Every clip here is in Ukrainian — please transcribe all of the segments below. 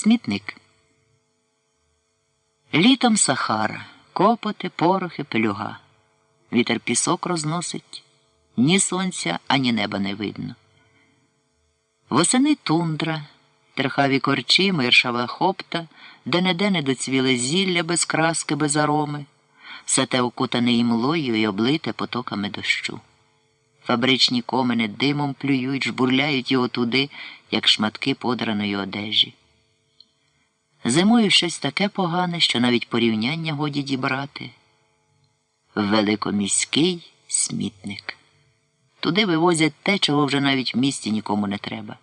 Смітник. Літом Сахара, копоти, порохи, пелюга. Вітер пісок розносить, ні сонця, ані неба не видно. Восени тундра, терхаві корчі, миршава хопта, де неде не доцвіле зілля без краски, без ароми, все те окутане імлою і облите потоками дощу. Фабричні комини димом плюють, жбурляють його туди, як шматки подраної одежі. Зимою щось таке погане, що навіть порівняння годі дібрати. Великоміський смітник. Туди вивозять те, чого вже навіть в місті нікому не треба.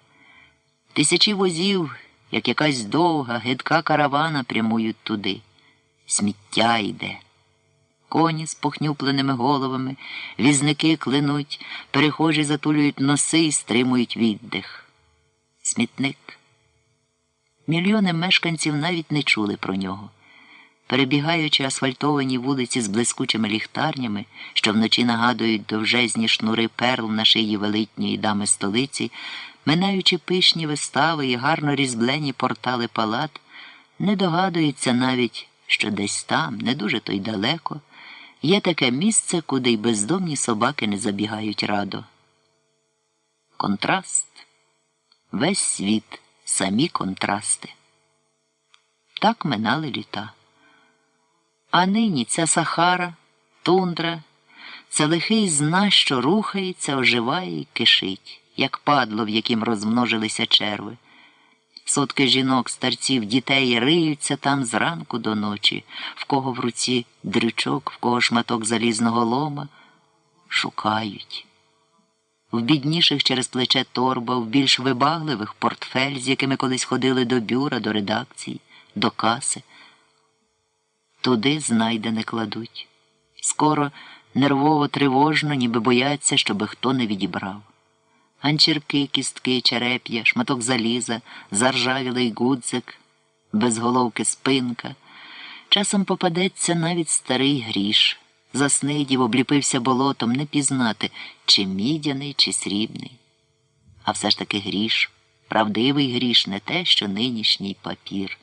Тисячі возів, як якась довга, гидка каравана прямують туди. Сміття йде. Коні з похнюпленими головами, візники клинуть, перехожі затулюють носи і стримують віддих. Смітник. Мільйони мешканців навіть не чули про нього. Перебігаючи асфальтовані вулиці з блискучими ліхтарнями, що вночі нагадують довжезні шнури перл на шиї велитньої дами столиці, минаючи пишні вистави і гарно різблені портали палат, не догадується навіть, що десь там, не дуже то й далеко, є таке місце, куди й бездомні собаки не забігають радо. Контраст. Весь світ, самі контрасти. Так минали літа. А нині ця Сахара, тундра, це лихий зна, що рухається, оживає і кишить, як падло, в яким розмножилися черви. Сотки жінок, старців, дітей риються там зранку до ночі, в кого в руці дрючок, в кого шматок залізного лома, шукають. В бідніших через плече торба, в більш вибагливих портфель, з якими колись ходили до бюра, до редакції, до каси. Туди знайдене кладуть. Скоро нервово тривожно, ніби бояться, щоби хто не відібрав. Ганчірки, кістки, череп'я, шматок заліза, заржавілий гудзик, безголовки спинка. Часом попадеться навіть старий гріш. Заснидів, обліпився болотом не пізнати, чи мідяний, чи срібний. А все ж таки гріш, правдивий гріш, не те, що нинішній папір,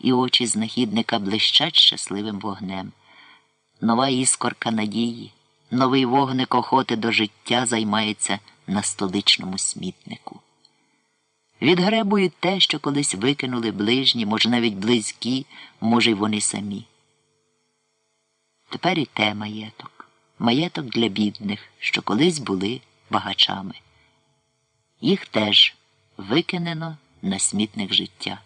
і очі знахідника блищать щасливим вогнем. Нова іскорка надії, новий вогник охоти до життя займається на столичному смітнику. Відгребують те, що колись викинули ближні, може, навіть близькі, може, й вони самі. Тепер і те маєток, маєток для бідних, що колись були багачами. Їх теж викинено на смітник життя.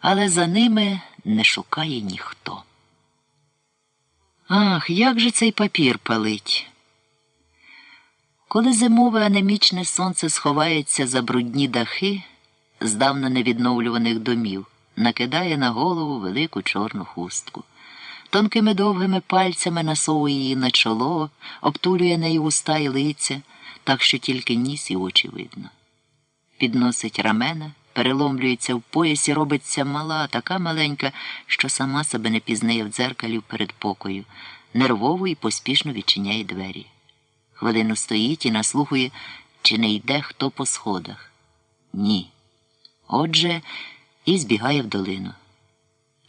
Але за ними не шукає ніхто. Ах, як же цей папір палить? Коли зимове анемічне сонце сховається за брудні дахи здавна невідновлюваних домів, накидає на голову велику чорну хустку. Тонкими довгими пальцями насовує її на чоло, обтулює нею уста й лиця, так що тільки ніс і очі видно. Підносить рамена, переломлюється в поясі, робиться мала, така маленька, що сама себе не пізнає в дзеркалі в передпокою, нервово і поспішно відчиняє двері. Хвилину стоїть і наслухує, чи не йде хто по сходах. Ні. Отже, і збігає в долину.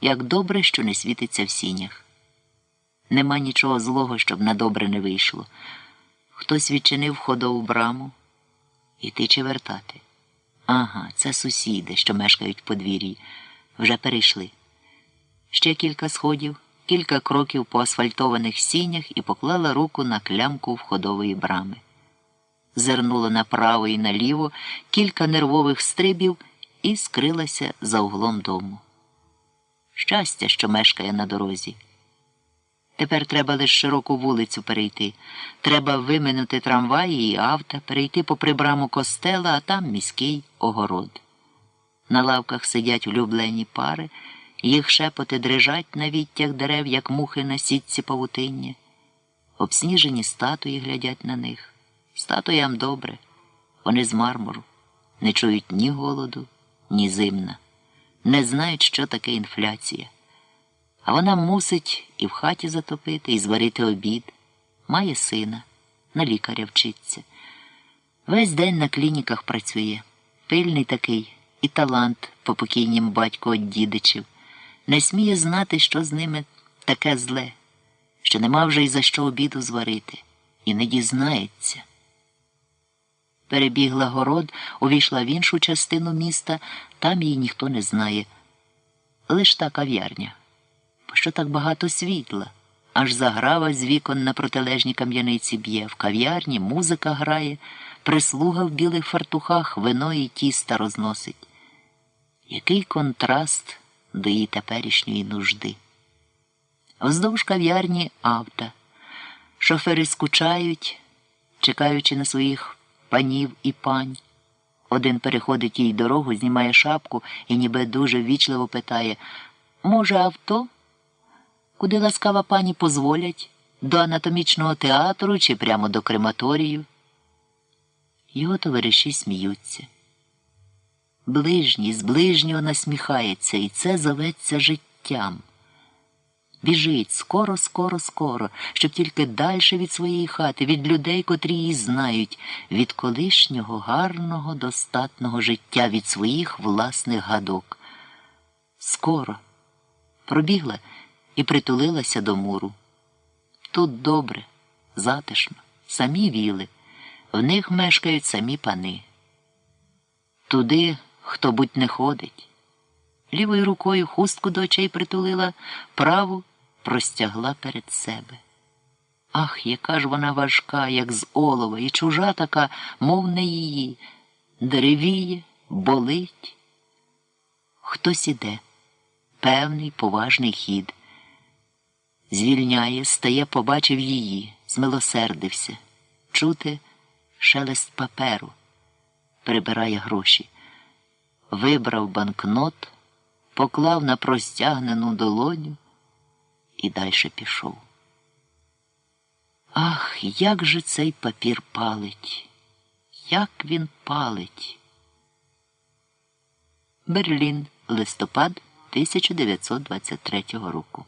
Як добре, що не світиться в сінях. Нема нічого злого, щоб на добре не вийшло. Хтось відчинив ходову браму. Іти чи вертати? Ага, це сусіди, що мешкають в подвір'ї. Вже перейшли. Ще кілька сходів, кілька кроків по асфальтованих сінях і поклала руку на клямку входової брами. Зернула направо і наліво кілька нервових стрибів і скрилася за углом дому. Щастя, що мешкає на дорозі. Тепер треба лише широку вулицю перейти. Треба виминути трамваї і авто, перейти попри браму костела, а там міський огород. На лавках сидять улюблені пари, їх шепоти дрижать на віттях дерев, як мухи на сітці павутиння. Обсніжені статуї глядять на них. Статуям добре, вони з мармуру, не чують ні голоду, ні зимна, не знають, що таке інфляція. А вона мусить і в хаті затопити, і зварити обід. Має сина, на лікаря вчиться. Весь день на клініках працює. Пильний такий, і талант по покійнім батько од дідичів, не сміє знати, що з ними таке зле, що нема вже й за що обіду зварити, і не дізнається. Перебігла город, увійшла в іншу частину міста, там її ніхто не знає. Лиш та кав'ярня. Пощо так багато світла? Аж заграва з вікон на протилежній кам'яниці б'є, в кав'ярні музика грає, прислуга в білих фартухах вино і тіста розносить. Який контраст до її теперішньої нужди. Вздовж кав'ярні авто. Шофери скучають, чекаючи на своїх панів і пань. Один переходить їй дорогу, знімає шапку і ніби дуже ввічливо питає Може, авто? Куди ласкава пані позволять? До анатомічного театру чи прямо до крематорію? Його товариші сміються. Ближній з ближнього насміхається, і це зоветься життям. Біжить скоро, скоро, скоро, щоб тільки дальше від своєї хати, від людей, котрі її знають, від колишнього гарного, достатного життя, від своїх власних гадок. Скоро пробігла і притулилася до муру. Тут добре, затишно, самі віли, в них мешкають самі пани. Туди, хто будь не ходить. Лівою рукою хустку до очей притулила, праву простягла перед себе. Ах, яка ж вона важка, як з олова, і чужа така, мов не її, деревіє, болить. Хтось іде, певний поважний хід. Звільняє, стає, побачив її, змилосердився. Чути шелест паперу, прибирає гроші. Вибрав банкнот, поклав на простягнену долоню і далі пішов. Ах, як же цей папір палить, як він палить. Берлін, листопад 1923 року.